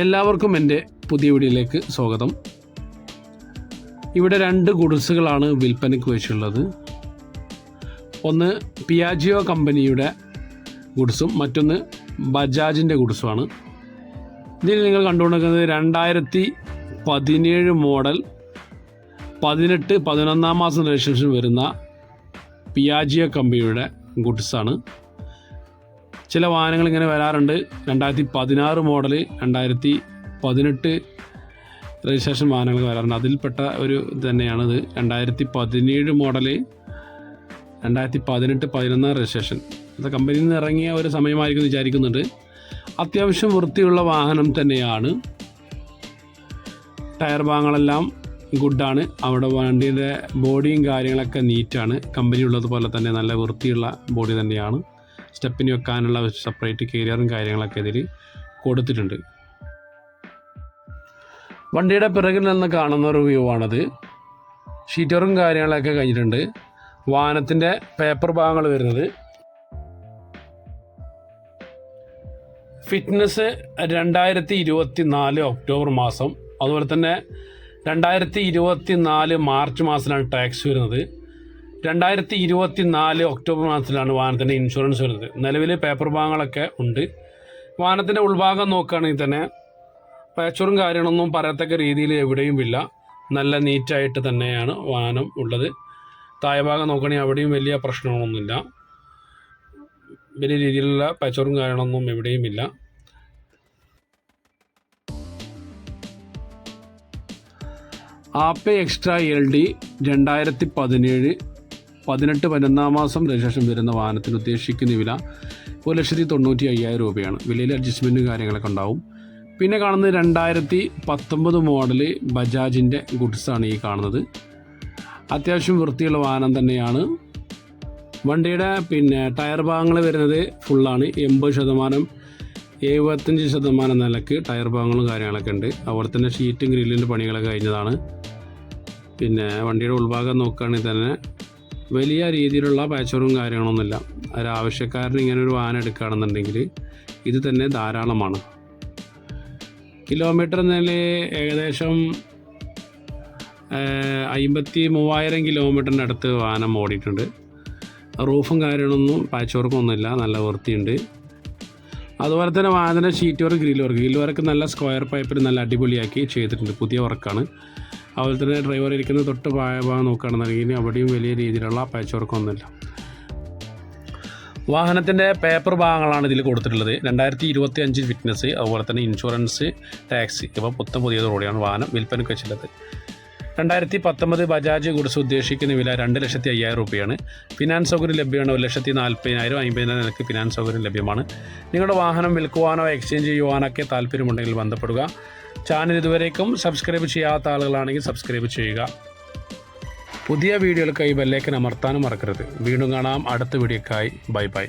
എല്ലാവർക്കും എന്റെ പുതിയ വീഡിയോയിലേക്ക് സ്വാഗതം. ഇവിടെ രണ്ട് ഗുഡ്സുകളാണ് വിൽപ്പനയ്ക്ക് വെച്ചുള്ളത് ഒന്ന് പിയാജിയോ കമ്പനിയുടെ ഗുഡ്സും മറ്റൊന്ന് ബജാജിന്റെ ഗുഡ്സുമാണ്. ഇതിൽ നിങ്ങൾ കണ്ടുകൊണ്ടിരിക്കുന്നത് രണ്ടായിരത്തി പതിനേഴ് മോഡൽ പതിനെട്ട് പതിനൊന്നാം മാസം രജിസ്ട്രേഷൻ വരുന്ന പിയാജിയോ കമ്പനിയുടെ ഗുഡ്സാണ്. ചില വാഹനങ്ങൾ ഇങ്ങനെ വരാറുണ്ട്. രണ്ടായിരത്തി പതിനാറ് മോഡൽ രണ്ടായിരത്തി പതിനെട്ട് രജിസ്ട്രേഷൻ വാഹനങ്ങൾ വരാറുണ്ട്. അതിൽപ്പെട്ട ഒരു തന്നെയാണിത് രണ്ടായിരത്തി പതിനേഴ് മോഡൽ രണ്ടായിരത്തി പതിനെട്ട് പതിനൊന്നാം രജിസ്ട്രേഷൻ അത് കമ്പനിയിൽ നിന്ന് ഇറങ്ങിയ ഒരു സമയമായിരിക്കും വിചാരിക്കുന്നുണ്ട്. അത്യാവശ്യം വൃത്തിയുള്ള വാഹനം തന്നെയാണ്. ടയർ ഭാഗങ്ങളെല്ലാം ഗുഡാണ് അവിടെ വണ്ടിയുടെ ബോഡിയും കാര്യങ്ങളൊക്കെ നീറ്റാണ് കമ്പനി ഉള്ളതുപോലെ തന്നെ നല്ല വൃത്തിയുള്ള ബോഡി തന്നെയാണ്. സ്റ്റെപ്പിന് വെക്കാനുള്ള സെപ്പറേറ്റ് കേരിയറും കാര്യങ്ങളൊക്കെ ഇതിൽ കൊടുത്തിട്ടുണ്ട്. വണ്ടിയുടെ പിറകിൽ നിന്ന് കാണുന്ന ഒരു വ്യൂ ആണത് ഷീറ്ററും കാര്യങ്ങളൊക്കെ കഴിഞ്ഞിട്ടുണ്ട്. വാഹനത്തിന്റെ പേപ്പർ ഭാഗങ്ങൾ വരുന്നത്. ഫിറ്റ്നസ് രണ്ടായിരത്തി ഇരുപത്തി നാല് ഒക്ടോബർ മാസം. അതുപോലെ തന്നെ രണ്ടായിരത്തി ഇരുപത്തി നാല് മാർച്ച് മാസത്തിലാണ് ടാക്സ് വരുന്നത്. രണ്ടായിരത്തി ഇരുപത്തി നാല് ഒക്ടോബർ മാസത്തിലാണ് വാഹനത്തിന്റെ ഇൻഷുറൻസ് വരുന്നത്. നിലവിൽ പേപ്പർ ഭാഗങ്ങളൊക്കെ ഉണ്ട്. വാഹനത്തിന്റെ ഉൾഭാഗം നോക്കുകയാണെങ്കിൽ തന്നെ പാച്ചറും കാര്യങ്ങളൊന്നും പറയത്തക്ക രീതിയിൽ എവിടെയും ഇല്ല. നല്ല നീറ്റായിട്ട് തന്നെയാണ് വാഹനം ഉള്ളത്. താഴെഭാഗം നോക്കുകയാണെങ്കിൽ അവിടെയും വലിയ പ്രശ്നങ്ങളൊന്നുമില്ല. വലിയ രീതിയിലുള്ള പാച്ചറും കാര്യങ്ങളൊന്നും എവിടെയും ഇല്ല. ആപ്പെ എക്സ്ട്രാ എൽ ഡി രണ്ടായിരത്തി പതിനേഴ് പതിനെട്ട് പതിനൊന്നാം മാസം രജിസ്ട്രേഷൻ വരുന്ന വാഹനത്തിന് ഉദ്ദേശിക്കുന്ന വില ഒരു ലക്ഷത്തി തൊണ്ണൂറ്റി അയ്യായിരം രൂപയാണ്. വിലയിൽ അഡ്ജസ്റ്റ്മെന്റും കാര്യങ്ങളൊക്കെ ഉണ്ടാവും. പിന്നെ കാണുന്നത് രണ്ടായിരത്തി പത്തൊമ്പത് മോഡൽ ബജാജിന്റെ ഗുഡ്സാണ് ഈ കാണുന്നത്. അത്യാവശ്യം വൃത്തിയുള്ള വാഹനം തന്നെയാണ്. വണ്ടിയുടെ പിന്നെ ടയർ ഭാഗങ്ങൾ വരുന്നത് ഫുള്ളാണ് എൺപത് ശതമാനം എഴുപത്തഞ്ച് ശതമാനം നിലയ്ക്ക് ടയർ ഭാഗങ്ങളും കാര്യങ്ങളൊക്കെ ഉണ്ട്. അതുപോലെ തന്നെ ഷീറ്റും ഗ്രില്ലിന്റെ പണികളൊക്കെ കഴിഞ്ഞതാണ്. പിന്നെ വണ്ടിയുടെ ഉൾഭാഗം നോക്കുകയാണെങ്കിൽ തന്നെ വലിയ രീതിയിലുള്ള പാച്ചറും കാര്യങ്ങളൊന്നുമില്ല. ഒരു ഇങ്ങനെ ഒരു വാഹനം എടുക്കുകയാണെന്നുണ്ടെങ്കിൽ ഇത് തന്നെ ധാരാളമാണ്. കിലോമീറ്റർ നില ഏകദേശം അമ്പത്തി മൂവായിരം കിലോമീറ്ററിന്റെ അടുത്ത് വാഹനം ഓടിയിട്ടുണ്ട്. റൂഫും കാര്യങ്ങളൊന്നും പാച്ച് വർക്കൊന്നുമില്ല നല്ല വൃത്തിയുണ്ട്. അതുപോലെ തന്നെ വാഹനത്തിന്റെ sheet work grill work grill work നല്ല സ്ക്വയർ പൈപ്പിൽ നല്ല അടിപൊളിയാക്കി ചെയ്തിട്ടുണ്ട്. പുതിയ വർക്കാണ് അതുപോലെ തന്നെ ഡ്രൈവർ ഇരിക്കുന്ന തൊട്ട് പായ ഭാഗം നോക്കുകയാണെന്നുണ്ടെങ്കിൽ അവിടെയും വലിയ രീതിയിലുള്ള പാച്ച് വർക്കൊന്നുമില്ല വാഹനത്തിന്റെ പേപ്പർ ഭാഗങ്ങളാണ് ഇതിൽ കൊടുത്തിട്ടുള്ളത്. രണ്ടായിരത്തി ഇരുപത്തി അഞ്ച് ഫിറ്റ്നസ് അതുപോലെ തന്നെ ഇൻഷുറൻസ് ടാക്സി ഇവ പുത്തം റോഡിയാണ് വാഹനം വിൽപ്പനയ്ക്ക് വെച്ചിട്ടുള്ളത്. രണ്ടായിരത്തി പത്തൊമ്പത് ബജാജ് ഗുഡ്സ് ഉദ്ദേശിക്കുന്ന വില രണ്ട് ലക്ഷത്തി അയ്യായിരം രൂപയാണ് ഫിനാൻസ് സൗകര്യം ലഭ്യമാണ് ഒരു ലക്ഷത്തി നാൽപ്പതിനായിരം അമ്പതിനായിരം നിരക്ക് ഫിനാൻസ് സൗകര്യം ലഭ്യമാണ്. നിങ്ങളുടെ വാഹനം വിൽക്കുവാനോ എക്സ്ചേഞ്ച് ചെയ്യുവാനൊക്കെ താല്പര്യമുണ്ടെങ്കിൽ ബന്ധപ്പെടുക. ചാനൽ ഇതുവരേക്കും സബ്സ്ക്രൈബ് ചെയ്യാത്ത ആളുകളാണെങ്കിൽ സബ്സ്ക്രൈബ് ചെയ്യുക. പുതിയ വീഡിയോകൾക്കായി ബെല്ലേക്കൻ അമർത്താനും മറക്കരുത്. വീണ്ടും കാണാം. അടുത്ത വീഡിയോക്കായി ബൈ ബൈ.